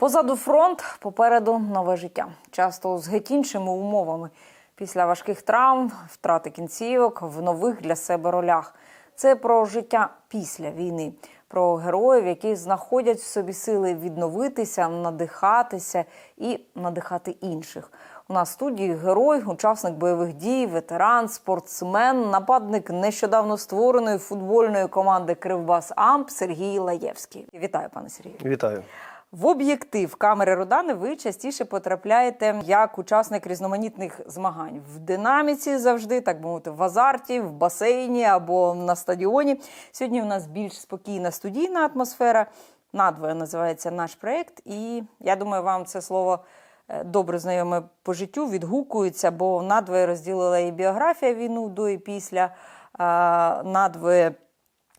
Позаду фронт, попереду нове життя. Часто з геть іншими умовами. Після важких травм, втрати кінцівок в нових для себе ролях. Це про життя після війни, про героїв, які знаходять в собі сили відновитися, надихатися і надихати інших. У нас студії герой, учасник бойових дій, ветеран, спортсмен, нападник нещодавно створеної футбольної команди Кривбас Амп Сергій Лаєвський. Вітаю, пане Сергію. Вітаю. В об'єктив камери Родани ви частіше потрапляєте як учасник різноманітних змагань в динаміці завжди, так мовити, в азарті, в басейні або на стадіоні. Сьогодні у нас більш спокійна студійна атмосфера. Надвоє називається наш проєкт. І я думаю, вам це слово е, добре знайоме по життю, відгукується, бо надвоє розділила і біографія війну до і після. Надвоє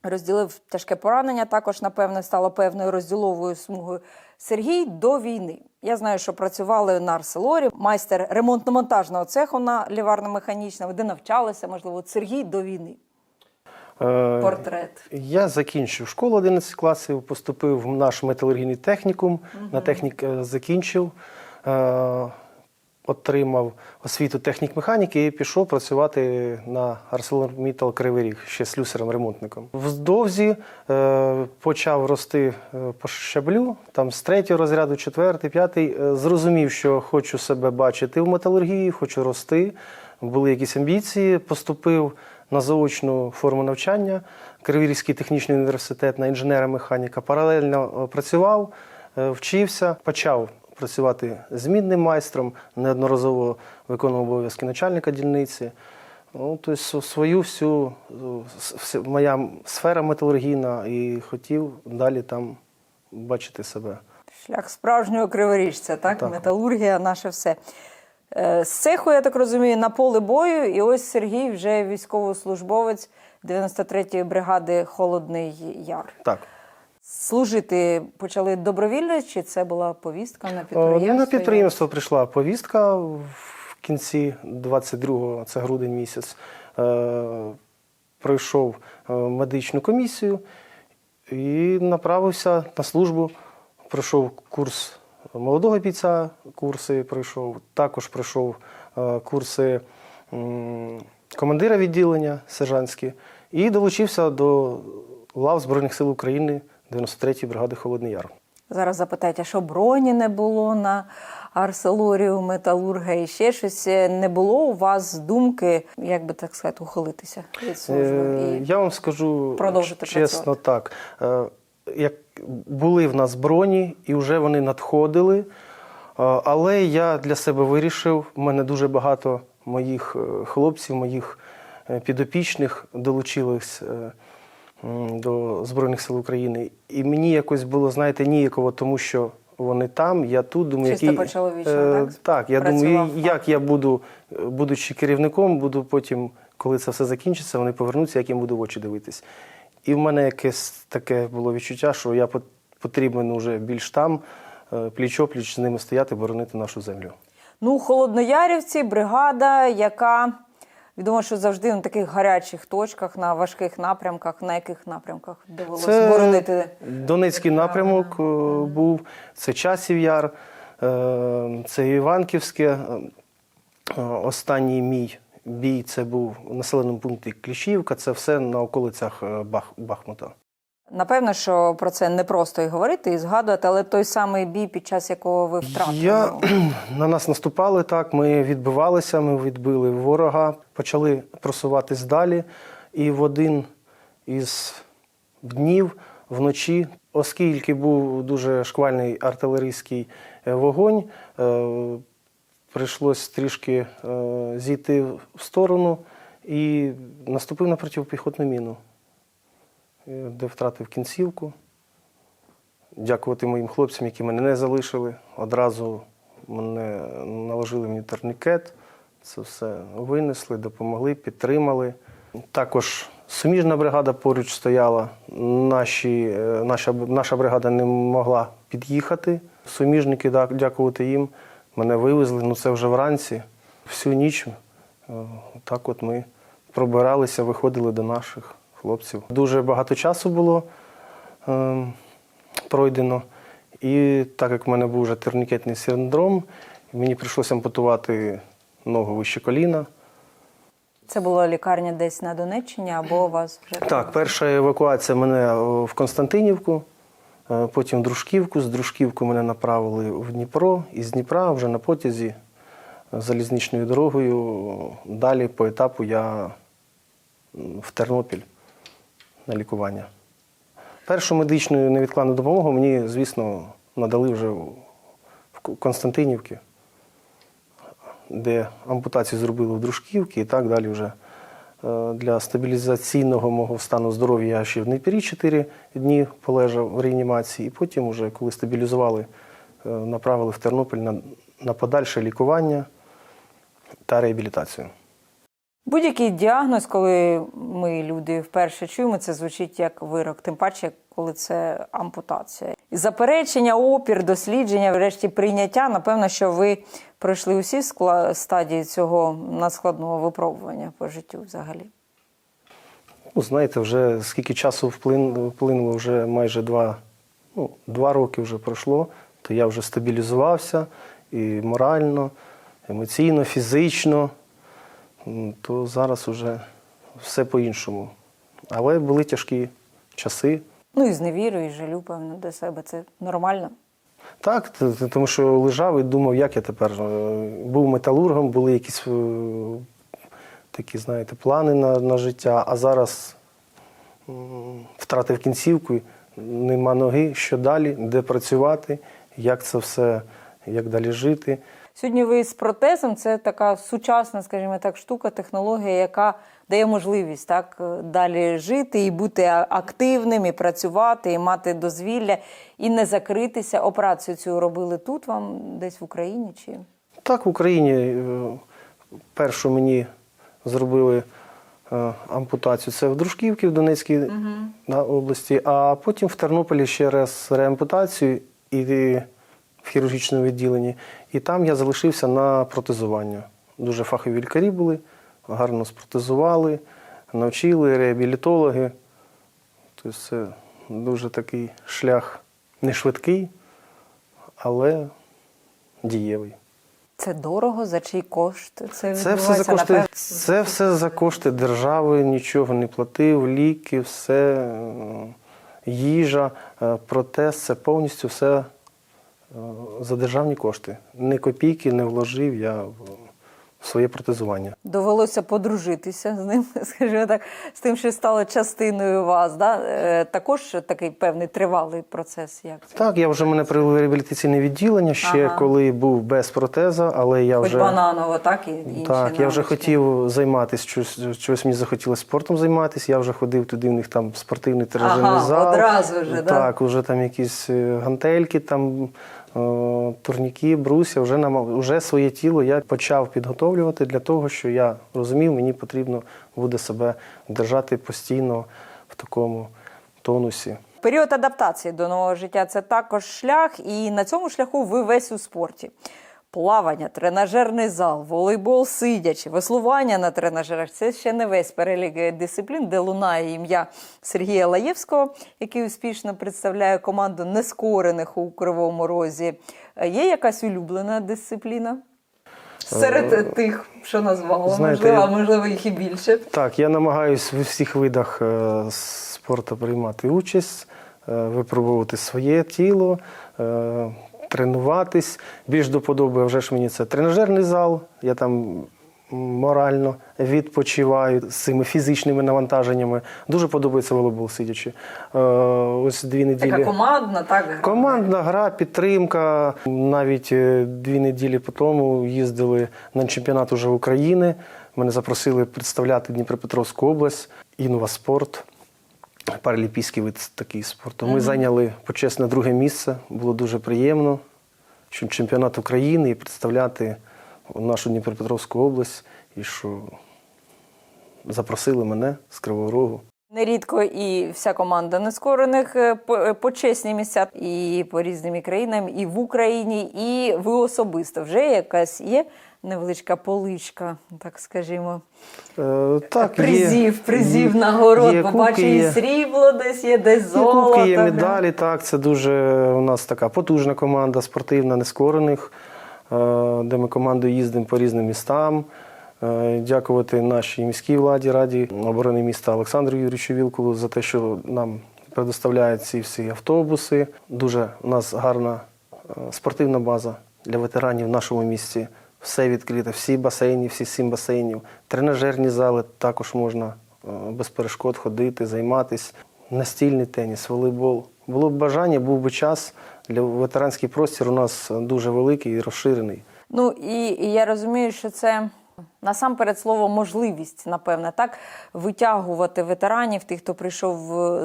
розділив тяжке поранення. Також, напевне, стало певною розділовою смугою Сергій до війни. Я знаю, що працювали на Арселорі, майстер ремонтно-монтажного цеху на ліварно-механічному, де навчалися, можливо, от Сергій до війни. Е, Портрет. Я закінчив школу 11 класів, поступив в наш металургійний технікум, на технік е, закінчив, е, отримав освіту технік-механіки і пішов працювати на ArcelorMittal Кривий Ріг, ще слюсарем-ремонтником. Вздовзі е, почав рости е, по щаблю, там з третього розряду, четвертий, п'ятий. Е, зрозумів, що хочу себе бачити в металургії, хочу рости. Були якісь амбіції, поступив на заочну форму навчання, Кривірський технічний університет на інженера-механіка. Паралельно працював, вчився, почав працювати змінним майстром, неодноразово виконував обов'язки начальника дільниці. Ну, тобто свою всю, моя сфера металургійна і хотів далі там бачити себе. Шлях справжнього криворіжця, так? Так. Металургія, наше все. Е, З цеху, я так розумію, на поле бою, і ось Сергій вже військовослужбовець 93-ї бригади Холодний Яр. Так. Служити почали добровільно, чи це була повістка на підприємство? ну, на підприємство прийшла повістка в кінці 22-го, це грудень місяць. Е, пройшов е, медичну комісію і направився на службу. Пройшов курс молодого бійця, курси пройшов. Також пройшов е, курси командира відділення сержантські і долучився до лав Збройних сил України 93-ї бригади Холодний Яр. Зараз запитають, а що броні не було на Арселорі у металурга і ще щось не було у вас думки, як би так сказати, ухилитися від служби? Е, І... Я вам скажу продовжити чесно так. Е, Як були в нас броні, і вже вони надходили. Е, Але я для себе вирішив, в мене дуже багато моїх е, хлопців, моїх е, підопічних долучились е, м, до Збройних сил України. І мені якось було, знаєте, ніяково, тому що вони там, я тут. Думаю, Чисто який, е, так? Так, я Працював, думаю, як я буду, е, будучи керівником, буду потім, коли це все закінчиться, вони повернуться, як я їм буду в очі дивитись. І в мене якесь таке було відчуття, що я пот- потрібен уже більш там, е, пліч-опліч з ними стояти, боронити нашу землю. Ну, Холодноярівці, бригада, яка відомо, що завжди на таких гарячих точках, на важких напрямках, на яких напрямках довелося Це боронити. Донецький напрямок е, був, це Часів Яр, е, це Іванківське. Е, Останній мій бій це був у населеному пункті Кліщівка, це все на околицях Бах, Бахмута. Напевно, що про це не просто і говорити, і згадувати, але той самий бій, під час якого ви втратили. Я, на нас наступали так, ми відбивалися, ми відбили ворога, почали просуватись далі. І в один із днів вночі, оскільки був дуже шквальний артилерійський е, вогонь, е, прийшлось трішки е, зійти в сторону і наступив на протипіхотну міну, де втратив кінцівку дякувати моїм хлопцям, які мене не залишили. Одразу мене наложили мені турнікет. Це все винесли, допомогли, підтримали. Також суміжна бригада поруч стояла. Наші, е, наша, наша бригада не могла під'їхати. Суміжники, дякувати їм, мене вивезли. Ну це вже вранці. Всю ніч е, так от ми пробиралися, виходили до наших хлопців. Дуже багато часу було. ем, пройдено. І так як в мене був вже турнікетний синдром, мені прийшлося ампутувати ногу вище коліна. Це була лікарня десь на Донеччині або у вас вже Так, перша евакуація мене в Константинівку, е, потім в Дружківку. З Дружківку мене направили в Дніпро, із Дніпра вже на потязі е, залізничною дорогою. Далі по етапу я в Тернопіль лікування. Першу медичну невідкладну допомогу мені, звісно, надали вже в Константинівці, де ампутацію зробили в Дружківці і так далі вже. Е, Для стабілізаційного мого стану здоров'я я ще в Дніпрі 4 дні полежав в реанімації, і потім, уже, коли стабілізували, е, направили в Тернопіль на, на подальше лікування та реабілітацію. Будь-який діагноз, коли ми люди вперше чуємо, це звучить як вирок, тим паче, коли це ампутація. Заперечення, опір, дослідження, врешті прийняття. Напевно, що ви пройшли усі стадії цього надскладного випробування по життю взагалі. Ну, знаєте, вже скільки часу вплинуло, вже майже два, ну, два роки вже пройшло, то я вже стабілізувався і морально, емоційно, фізично. То зараз вже все по-іншому. Але були тяжкі часи. Ну і з невірою, і жалю, певно, до себе. Це нормально. Так, тому що лежав і думав, як я тепер. е, Був металургом, були якісь е, такі, знаєте, плани на, на життя, а зараз втратив кінцівку, нема ноги, що далі, де працювати, як це все, як далі жити. Сьогодні ви з протезом це така сучасна, скажімо так, штука, технологія, яка дає можливість так е, далі жити і бути активним, і працювати, і мати дозвілля, і не закритися. Операцію цю робили тут, вам десь в Україні чи Так, в Україні е, першу мені зробили е, ампутацію. Це в Дружківці, в Донецькій на області, а потім в Тернополі ще раз реампутацію і в хірургічному відділенні. І там я залишився на протезування. Дуже фахові лікарі були, гарно спротезували, навчили, реабілітологи. Тобто це дуже такий шлях не швидкий, але дієвий. це дорого, за чий кошт? Це, Це все за кошти, це все за кошти держави, нічого не платив, ліки, все, їжа, е, протез, це повністю все за державні кошти. Ні копійки не вложив я в своє протезування. Довелося подружитися з ним, скажімо так, з тим, що стало частиною вас. Да? Е, Також такий певний тривалий процес. Як це? Так, я вже мене привели в реабілітаційне відділення ще Ага. коли був без протеза, але я Хоч вже бананово, так і інші Так, я вже хотів займатися, щось, щось мені захотілося спортом займатися. Я вже ходив туди, в них там спортивний тренажерний Ага, зал. одразу вже, да? Так, вже там якісь е, гантельки, там е, турніки, бруся, вже намав, вже своє тіло я почав підготовлювати для того, що я розумів, мені потрібно буде себе держати постійно в такому тонусі. Період адаптації до нового життя це також шлях, і на цьому шляху ви весь у спорті. Плавання, тренажерний зал, волейбол сидячи, веслування на тренажерах це ще не весь перелік е, дисциплін, де лунає ім'я Сергія Лаєвського, який успішно представляє команду нескорених у Кривому Розі. Е, Є якась улюблена дисципліна? Серед тих, що назвала, Е, знаєте, можливо, я- можливо, їх і більше. Так, я намагаюся в усіх видах е, спорту приймати участь, е, випробувати своє тіло, е, тренуватись. Більш до подоби вже ж мені це тренажерний зал. Я там морально відпочиваю з цими фізичними навантаженнями. Дуже подобається волейбол сидячи. Е, Ось дві неділі. Така командна, так? Командна гра, підтримка. Навіть е, дві неділі по тому їздили на чемпіонат уже України. Мене запросили представляти Дніпропетровську область, Інваспорт, паралімпійський вид такий спорту. Ми зайняли почесне друге місце. Було дуже приємно. що Чемпіонат України і представляти нашу Дніпропетровську область, і що запросили мене з Кривого Рогу. Нерідко і вся команда нескорених е, е, почесні місця і по різним країнам, і в Україні, і ви особисто вже якась є невеличка поличка, так скажімо. Е, так, призів, є, призів є- нагород. є Бо кубки, бачу, і срібло десь є, десь Є золото. кубки, є медалі, так. Це дуже у нас така потужна команда спортивна, нескорених, е, де ми командою їздимо по різним містам. Е, Дякувати нашій міській владі, раді оборони міста Олександру Юрійовичу Вілкулу за те, що нам предоставляють ці всі автобуси. Дуже у нас гарна е, спортивна база для ветеранів в нашому місті. Все відкрите, всі басейни, всі сім басейнів, тренажерні зали також можна е, без перешкод ходити, займатися. Настільний теніс, волейбол. Було б бажання, був би час. Для ветеранський простір у нас дуже великий і розширений. Ну і я розумію, що це насамперед слово можливість, напевне, так витягувати ветеранів, тих, хто прийшов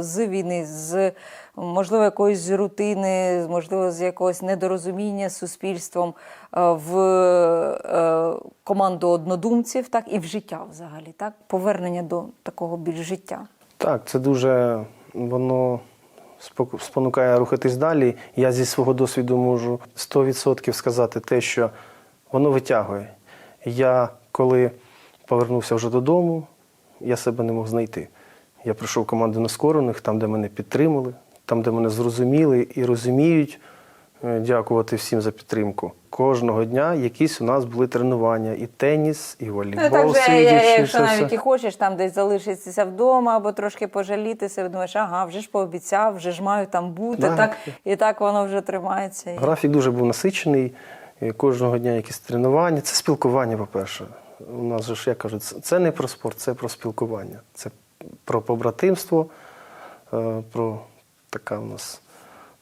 з війни, з можливо якоїсь рутини, з, можливо, з якогось недорозуміння з суспільством е, в е, команду однодумців, так і в життя взагалі, так повернення до такого більш життя. Так, це дуже воно спонукає рухатись далі. Я зі свого досвіду можу 100% сказати те, що воно витягує. Я коли повернувся вже додому, я себе не мог знайти. Я прийшов в команду нескорених, там, де мене підтримали, там, де мене зрозуміли і розуміють. Е, Дякувати всім за підтримку. Кожного дня якісь у нас були тренування, і теніс, і волейбол. Ну, так же, якщо навіть і хочеш там десь залишитися вдома або трошки пожалітися, думаєш, ага, вже ж пообіцяв, вже ж маю там бути. Да. Так, і так воно вже тримається. Графік дуже був насичений. Кожного дня якісь тренування. Це спілкування, по-перше. У нас ж, я кажу, це це не про спорт, це про спілкування. Це про побратимство, е, про така у нас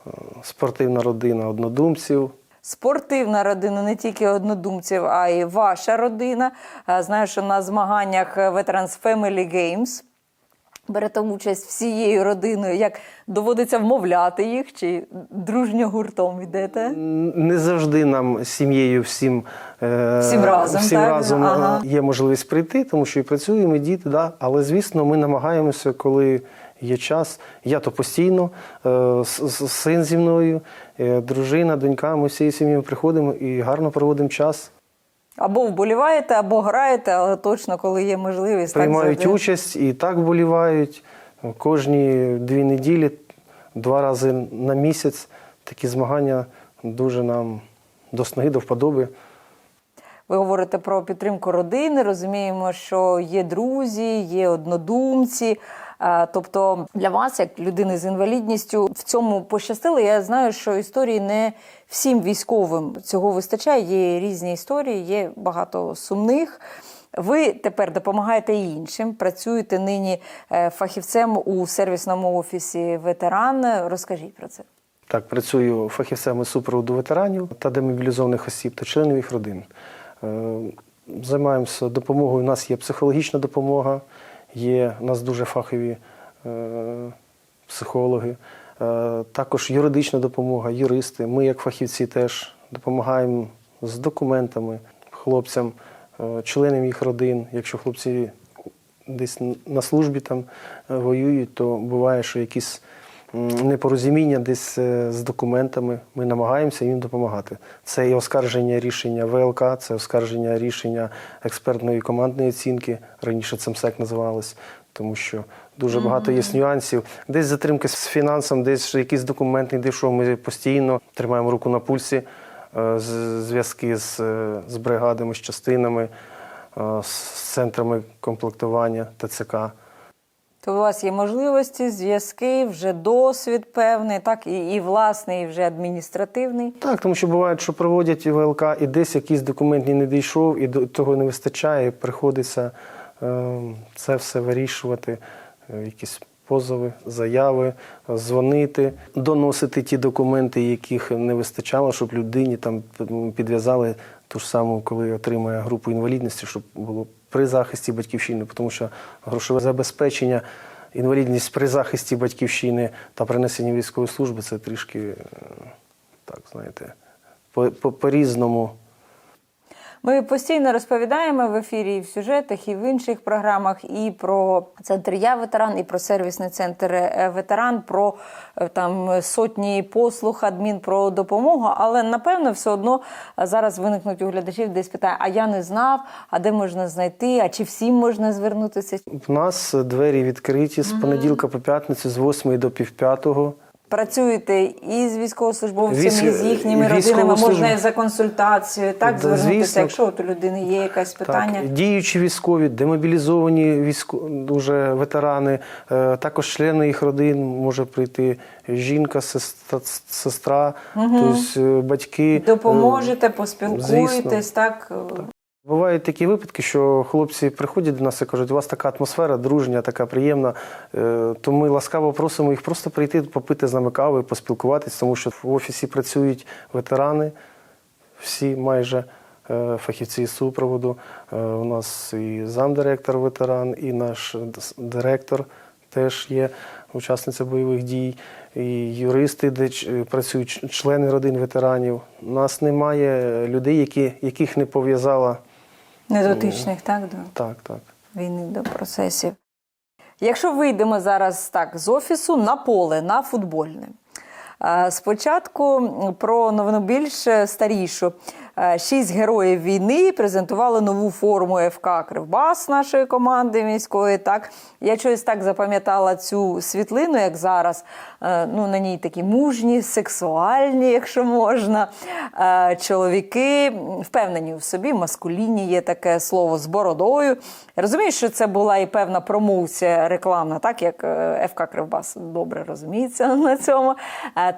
е, спортивна родина однодумців. Спортивна родина не тільки однодумців, а й ваша родина. Е, Знаю, що на змаганнях Veterans Family Games берете участь всією родиною. Як доводиться вмовляти їх, чи дружньо гуртом йдете? Не завжди нам з сім'єю всім, е, Всім разом, всім так? разом е, Ага. є можливість прийти, тому що і працюємо, і діти, да. але звісно, ми намагаємося, коли є час. Я то постійно, е, син зі мною, дружина, донька, ми всією сім'єю приходимо і гарно проводимо час. Або вболіваєте, або граєте, але точно, коли є можливість, Приймають так участь і так вболівають. Кожні дві неділі, два рази на місяць такі змагання дуже нам до снаги, до вподоби. Ви говорите про підтримку родини. Розуміємо, що є друзі, є однодумці. Е, Тобто для вас, як людини з інвалідністю, в цьому пощастило. Я знаю, що історії не всім військовим цього вистачає. Є різні історії, є багато сумних. Ви тепер допомагаєте іншим. Працюєте нині е, фахівцем у сервісному офісі ветеран. Розкажіть про це. Так, працюю фахівцем із супроводу ветеранів та демобілізованих осіб та членів їх родин. Е, Займаємося допомогою. У нас є психологічна допомога, є у нас дуже фахові е, психологи, е, також юридична допомога, юристи. Ми, як фахівці, теж допомагаємо з документами хлопцям, е, членам їх родин. Якщо хлопці десь на службі там воюють, то буває, що якісь непорозуміння десь е, з документами. Ми намагаємося їм допомагати. Це і оскарження рішення ВЛК, це оскарження рішення експертної командної оцінки. Раніше це МСЕК називалось, тому що дуже багато є нюансів. Десь затримки з фінансом, десь якісь документи, де що ми постійно тримаємо руку на пульсі. е, Зв'язки з, е, з бригадами, з частинами, з центрами комплектування ТЦК. То у вас є можливості, зв'язки, вже досвід певний, так, і, і власний, і вже адміністративний. Так, тому що буває, що проводять ВЛК, і десь якийсь документ не дійшов, і до того не вистачає, і приходиться е, це все вирішувати, е, якісь позови, заяви, дзвонити, доносити ті документи, яких не вистачало, щоб людині там підв'язали ту ж саму, коли отримує групу інвалідності, щоб було при захисті батьківщини, тому що грошове забезпечення. Інвалідність при захисті батьківщини та принесенні військової служби це трішки, е, так знаєте, по- по- по-різному. Ми постійно розповідаємо в ефірі і в сюжетах, і в інших програмах, і про центр Я ветеран, і про сервісний центр е, ветеран, про е, там сотні послуг, адмін про допомогу. Але напевно все одно е, зараз виникнуть у глядачів, десь питає: а я не знав, а де можна знайти, а чи всім можна звернутися? В нас двері відкриті з понеділка по п'ятницю, з 8 до півп'ятого. Працюєте і з військовослужбовцями, Військ- і з їхніми родинами, можна і за консультацією, так звернутися, звісно. якщо от у людини є якесь питання. Так, діючі військові, демобілізовані військо... дуже ветерани, е, також члени їх родин може прийти жінка, сестра, сестра тобто е, батьки. Е, Допоможете, поспілкуєтесь, так. Бувають такі випадки, що хлопці приходять до нас і кажуть, у вас така атмосфера дружня, така приємна. Е, То ми ласкаво просимо їх просто прийти, попити з нами кави, поспілкуватись, тому що в офісі працюють ветерани, всі майже е, фахівці супроводу. Е, У нас і замдиректор ветеран, і наш директор теж є учасниця бойових дій, і юристи, де працюють члени родин ветеранів. У нас немає людей, які, яких не пов'язала. Недотичних, так, до Так, так. війни, до процесів. Якщо вийдемо зараз так з офісу на поле, на футбольне. Е, Спочатку про новину більш е, старішу. Е, Шість героїв війни презентували нову форму ФК Кривбас нашої команди міської. Так я щось так запам'ятала цю світлину, як зараз. Е, Ну на ній такі мужні, сексуальні, якщо можна. Е, Чоловіки впевнені в собі, маскулінні є таке слово з бородою. Я розумію, що це була і певна промоція рекламна, так як ФК Кривбас добре розуміється на цьому,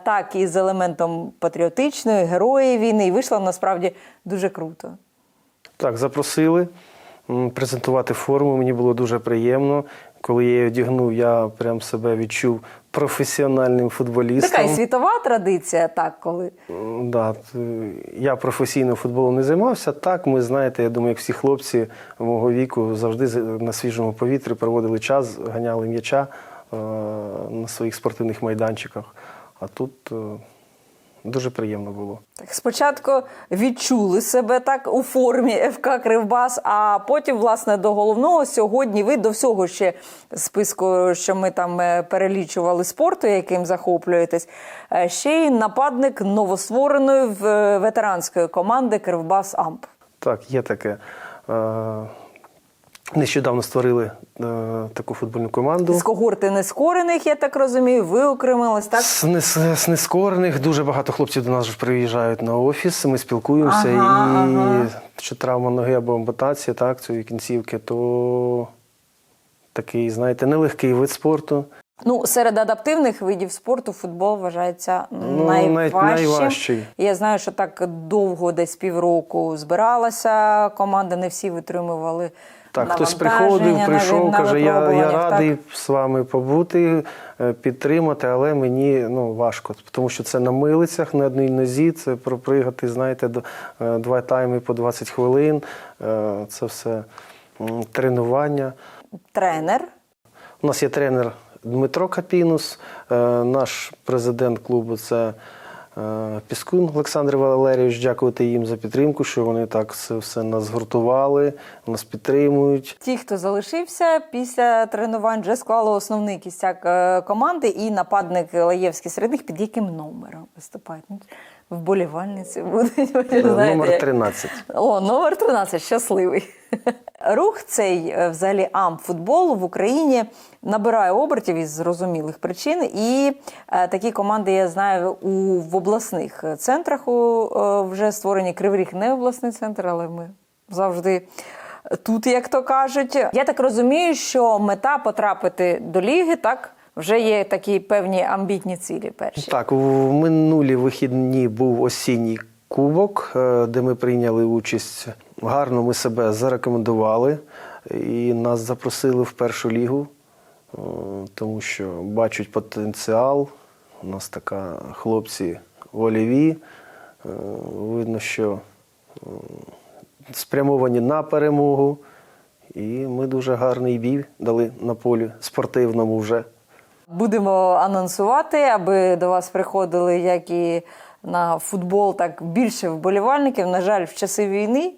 так і з елементом патріотичної, герої війни. І вийшло насправді дуже круто. Так, запросили презентувати форму. Мені було дуже приємно. Коли я її одягнув, я прям себе відчув професіональним футболістом. Така і світова традиція, так, коли Да, я професійно футболом не займався. Так, ми знаєте, я думаю, як всі хлопці мого віку завжди на свіжому повітрі проводили час, ганяли м'яча е, на своїх спортивних майданчиках. А тут е, дуже приємно було. Так, спочатку відчули себе так у формі ФК Кривбас, а потім, власне, до головного сьогодні ви до всього ще списку, що ми там е, перелічували спорту, яким захоплюєтесь, е, ще й нападник новоствореної е, ветеранської команди Кривбас Амп. Так, є таке. Нещодавно створили е, таку футбольну команду. З когорти нескорених, я так розумію, ви окремились, так? З, нес- з нескорених дуже багато хлопців до нас вже приїжджають на офіс. Ми спілкуємося. Ага, і ага. чи травма ноги або ампутація, так, цієї кінцівки, то такий, знаєте, нелегкий вид спорту. Ну, серед адаптивних видів спорту футбол вважається Ну, найважчим. найважчий. Я знаю, що так довго, десь півроку збиралася команда, не всі витримували. Так, хтось приходив, прийшов, каже, я, я радий так. з вами побути, е, підтримати, але мені ну, важко, тому що це на милицях, на одній нозі, це пропригати, знаєте, е, два тайми по 20 хвилин. Е, Це все тренування. Тренер. У нас є тренер Дмитро Капінус, наш президент клубу це Піскун Олександр Валерійович. Дякувати їм за підтримку, що вони так все, все нас згуртували, нас підтримують. Ті, хто залишився після тренувань, вже склали основний кістяк е, команди і нападник Лаєвський серед них під яким номером виступають? Вболівальниці будуть. ви Е, знаєте, Номер як- 13. О, номер 13, щасливий. Рух цей е, взагалі амфутбол в Україні набирає обертів із зрозумілих причин. І е, такі команди я знаю у в обласних центрах у, е, вже створені Кривий Ріг не обласний центр, але ми завжди. Тут, як то кажуть, я так розумію, що мета потрапити до ліги, так вже є такі певні амбітні цілі. Перші Так, у минулі вихідні був осінній кубок, е, де ми прийняли участь. Гарно ми себе зарекомендували і нас запросили в першу лігу, е, тому що бачать потенціал. У нас така хлопці вольові. Е, Видно, що спрямовані на перемогу. І ми дуже гарний бій дали на полі спортивному вже. Будемо анонсувати, аби до вас приходили як і на футбол, так більше вболівальників. На жаль, в часи війни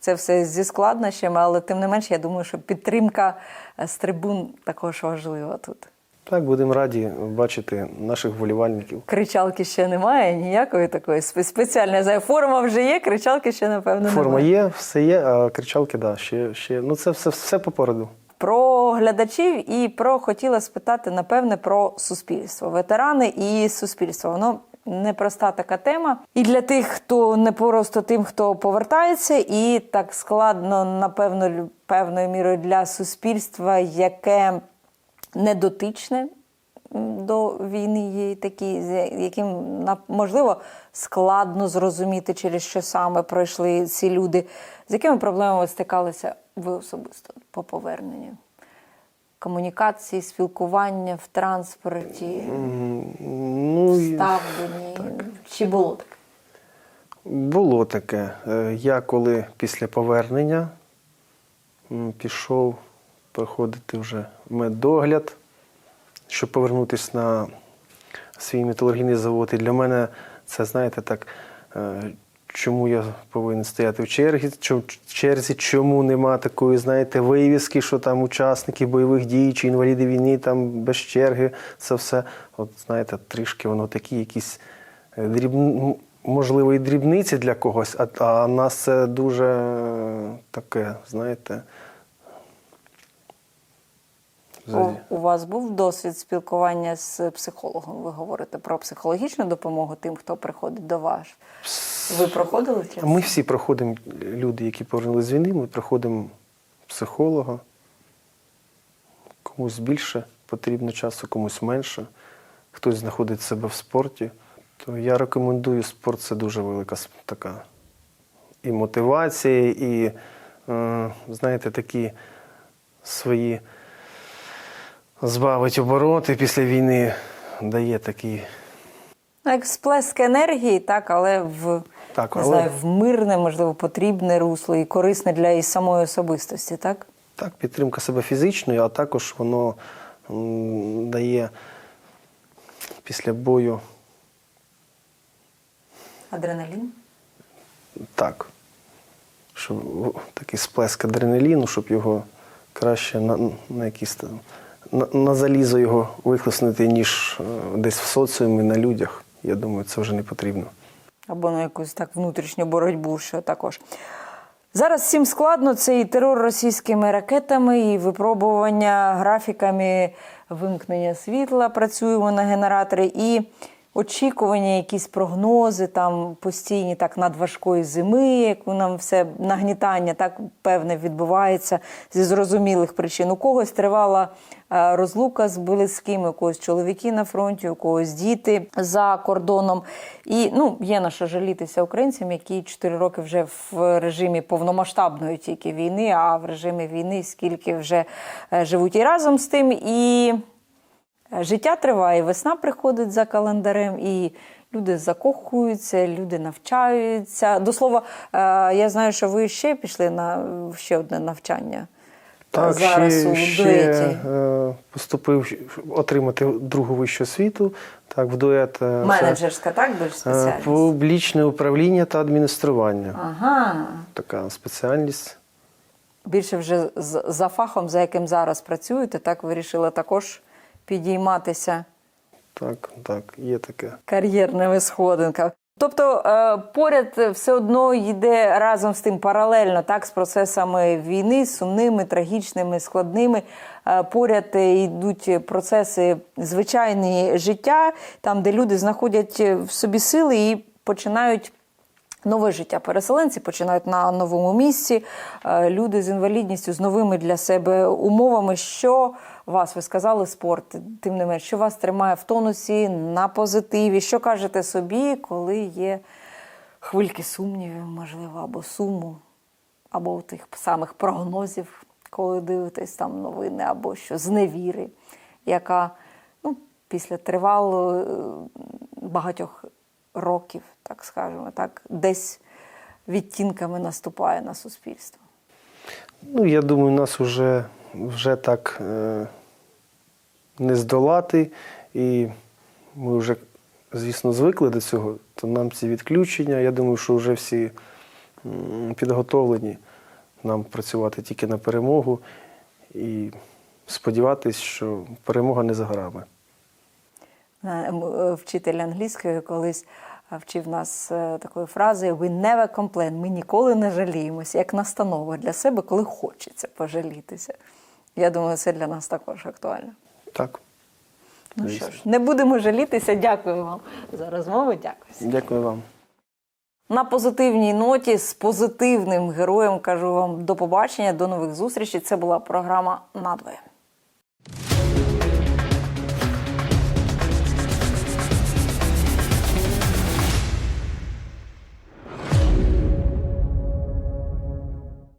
це все зі складнощами, але тим не менш, я думаю, що підтримка е, з трибун також важлива тут. Так, будемо раді бачити наших вболівальників. Кричалки ще немає, ніякої такої спе- спеціальної. знаю, Форма вже є, кричалки ще, напевно, Форма немає. є, все є, а кричалки, да, ще, ще. Ну це все, все попереду. Про глядачів і про хотіла спитати, напевне, про суспільство. Ветерани і суспільство. Воно непроста така тема. І для тих, хто не просто тим, хто повертається, і так складно, напевно, певною мірою для суспільства, яке недотичне до війни є такі, з яким можливо складно зрозуміти, через що саме пройшли ці люди. З якими проблемами стикалися ви особисто по поверненню? Комунікації, спілкування в транспорті, Ну, ставлені. Чи було таке? було таке. Е, Я коли після повернення пішов проходити вже медогляд, щоб повернутися на свій металургійний завод. І для мене це, знаєте, так, е, чому я повинен стояти в черзі, в черзі, чому нема такої, знаєте, вивіски, що там учасники бойових дій чи інваліди війни там без черги, це все. От знаєте, трішки воно такі якісь е, дріб... можливо, і дрібниці для когось, а, а нас це дуже е, таке, знаєте. У, у вас був досвід спілкування з психологом? Ви говорите про психологічну допомогу тим, хто приходить до вас. Ви проходили через Ми всі проходимо, люди, які повернулися з війни, ми проходимо психолога. Комусь більше потрібно часу, комусь менше. Хтось знаходить себе в спорті. То я рекомендую спорт це дуже велика така і мотивація, і, е, знаєте, такі свої збавить обороти після війни, дає такий як сплеск енергії, так, але в, Так, не але- знаю, в мирне, можливо, потрібне русло і корисне для і самої особистості, так? Так, підтримка себе фізичною, а також воно дає після бою Адреналін. так, що в- такий сплеск адреналіну, щоб його краще на, на якісь там на, залізо його вихлеснути, ніж е, десь в соціумі на людях. Я думаю, це вже не потрібно. або на якусь так внутрішню боротьбу, що також. Зараз всім складно це і терор російськими ракетами, і випробування графіками вимкнення світла. Працюємо на генераторі, і очікування, якісь прогнози там постійні, так надважкої зими, яку нам все нагнітання так певне відбувається зі зрозумілих причин. У когось тривала е, розлука з близькими, у когось чоловіки на фронті, у когось діти за кордоном. І ну, є на що жалітися українцям, які 4 роки вже в режимі повномасштабної тільки війни, а в режимі війни скільки вже е, живуть і разом з тим. І Життя триває, весна приходить за календарем, і люди закохуються, люди навчаються. До слова, е, я знаю, що ви ще пішли на ще одне навчання. Так, зараз ще, у ще е, поступив отримати другу вищу освіту. Так, в дует е, Менеджерська, так, більш спеціальність? публічне управління та адміністрування. Ага. Така спеціальність. Більше вже за фахом, за яким зараз працюєте, так вирішили також підійматися Так, так, є таке. кар'єрними сходинками. Тобто е, поряд все одно йде разом з тим паралельно, так, з процесами війни, сумними, трагічними, складними. Е, Поряд йдуть процеси звичайні життя, там, де люди знаходять в собі сили і починають. Нове життя переселенці починають на новому місці. Е, Люди з інвалідністю з новими для себе умовами. Що вас ви сказали спорт? Тим не менш, що вас тримає в тонусі на позитиві? Що кажете собі, коли є хвильки сумнівів, можливо, або суму, або тих самих прогнозів, коли дивитесь там новини, або що зневіри, яка ну, після тривалого е, багатьох років, так скажемо, так, десь відтінками наступає на суспільство. Ну, я думаю, нас вже, вже так е, не здолати. І ми вже, звісно, звикли до цього, то нам ці відключення, я думаю, що вже всі підготовлені нам працювати тільки на перемогу і сподіватися, що перемога не за горами. Е, е, Вчитель англійської колись е, вчив нас такою фразою «We never complain», ми ніколи не жаліємося, як настанова для себе, коли хочеться пожалітися. Я думаю, це для нас також актуально. Так. Ну що ж, не будемо жалітися. Дякую вам за розмову. Дякую. Дякую вам. На позитивній ноті з позитивним героєм кажу вам до побачення, до нових зустрічей. Це була програма надвоє.